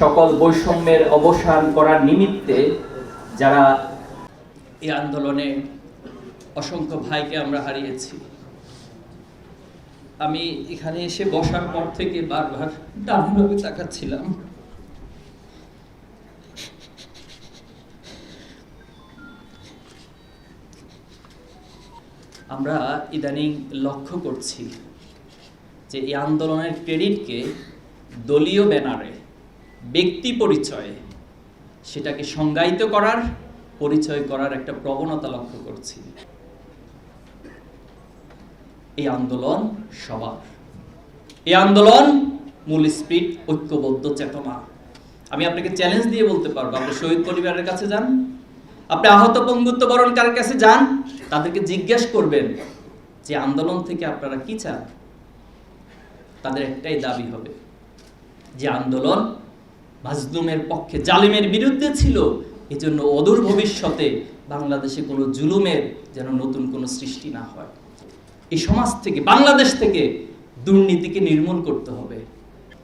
সকল বৈষম্যের অবসান করার নিমিত্তে যারা এই আন্দোলনে অসংখ্য ভাইকে আমরা হারিয়েছি। আমি এখানে এসে বসার পর থেকে বারবার ডানভাবে তাকাচ্ছিলাম। আমরা ইদানিং লক্ষ্য করছি যে এই আন্দোলনের ক্রেডিটকে দলীয় ব্যানারে ব্যক্তি পরিচয়ে, সেটাকে সংজ্ঞায়িত করার, পরিচয় করার একটা প্রবণতা লক্ষ্য করছি। এই আন্দোলন সবার। এই আন্দোলন মূল স্পিড, ঐক্যবদ্ধ, চেতনা। আমি আপনাকে চ্যালেঞ্জ দিয়ে বলতে পারব, আপনি শহীদ পরিবারের কাছে যান, আপনি আহত পঙ্গুত্ব বরণকারের কাছে যান, তাদেরকে জিজ্ঞেস করবেন যে আন্দোলন থেকে আপনারা কি চান? তাদের একটাই দাবি হবে। যে আন্দোলন মাজলুমের পক্ষে জালিমের বিরুদ্ধে ছিল, এজন্য অদূর ভবিষ্যতে বাংলাদেশে কোনো জুলুমের যেন নতুন কোনো সৃষ্টি না হয়। এই সমাজ থেকে, বাংলাদেশ থেকে দুর্নীতিকে নির্মূল করতে হবে।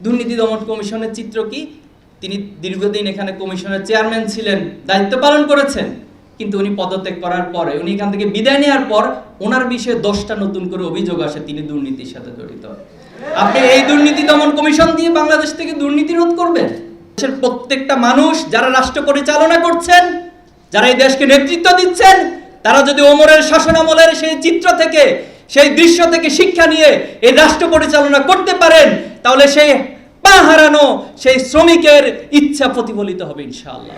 দুর্নীতি দমন কমিশনের চিত্র কি? তিনি দীর্ঘদিন এখানে কমিশনের চেয়ারম্যান ছিলেন, দায়িত্ব পালন করেছেন। কিন্তু উনি পদত্যাগ করার পরে, উনি এখান থেকে বিদায় নেওয়ার পর ওনার বিষয়ে দশটা নতুন করে অভিযোগ আসে, তিনি দুর্নীতির সাথে জড়িত। আপনি এই দুর্নীতি দমন কমিশন দিয়ে বাংলাদেশ থেকে দুর্নীতি রোধ করবেন? দেশের প্রত্যেকটা মানুষ যারা রাষ্ট্র পরিচালনা করছেন, যারা এই দেশকে নেতৃত্ব দিচ্ছেন, তারা যদি ওমরের শাসনামলের সেই চিত্র থেকে, সেই দৃশ্য থেকে শিক্ষা নিয়ে এই রাষ্ট্র পরিচালনা করতে পারেন, তাহলে সেই পা হারানো সেই শ্রমিকের ইচ্ছা প্রতিফলিত হবে ইনশাআল্লাহ।